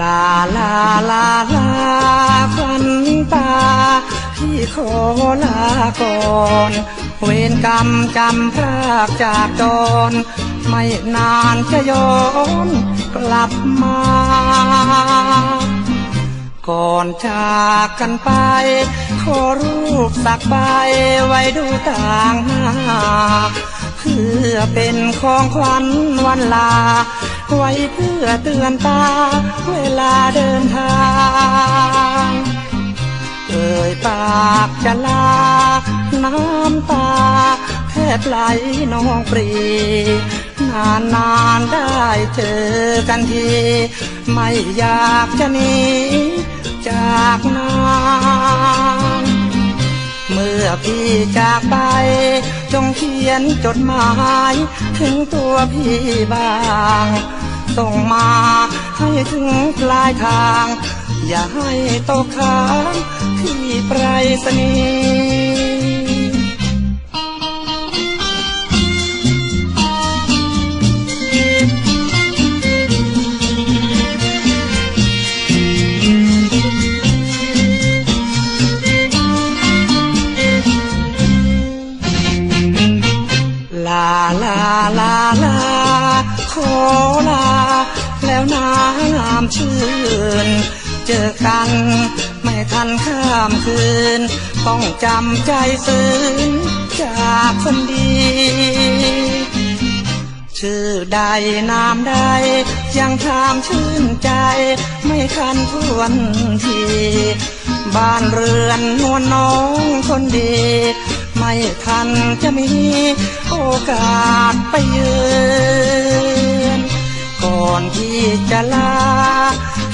ลาลาลาควันตา พี่ขอลาก่อน เวรกรรมจำพรากจากจร ไม่นานจะย้อนกลับมา ก่อนจากกันไป ขอรูปสักใบไว้ดูต่างหน้า เพื่อเป็นของขวัญวันลา ไว้เพื่อเตือนตา เวลาเดินทางเอ่ยปากจะลา น้ำตา แทบไหลนองปรี นานนานได้เจอกันที ไม่อยากจะหนีจากนานเมื่อพี่จากไป จงเขียนจดหมาย ถึงตัวพี่บ้าง ส่งมาให้ถึงปลายทาง อย่าให้ตกค้างที่ไปรษณีย์ ลา แล้วน้ำชื่น เจอกันไม่ทันข้ามคืน ต้องจำใจซึ้งจากคนดี ชื่อใดนามใด ยังทามชื่นใจ ไม่คันทวนทีบ้านเรือนนวลน้องคนดี ไม่ทันจะมีโอกาสไปเยือน อนที่จะลา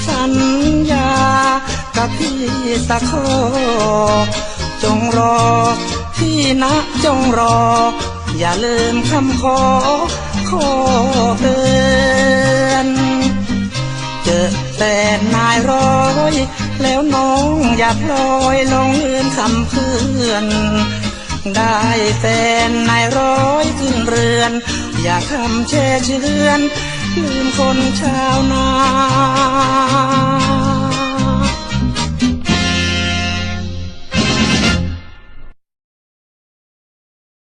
สัญญากับพี่สักข้อจงรอ พี่นะจงรอ อย่าลืมคำขอขอเตือนเจอแต่นายร้อย แล้วน้องอย่าพลอยลงลืมคำเพื่อนได้แฟนนายร้อยขึ้นเรือน อย่าคำแช่เชือน ลืมคนชาวนา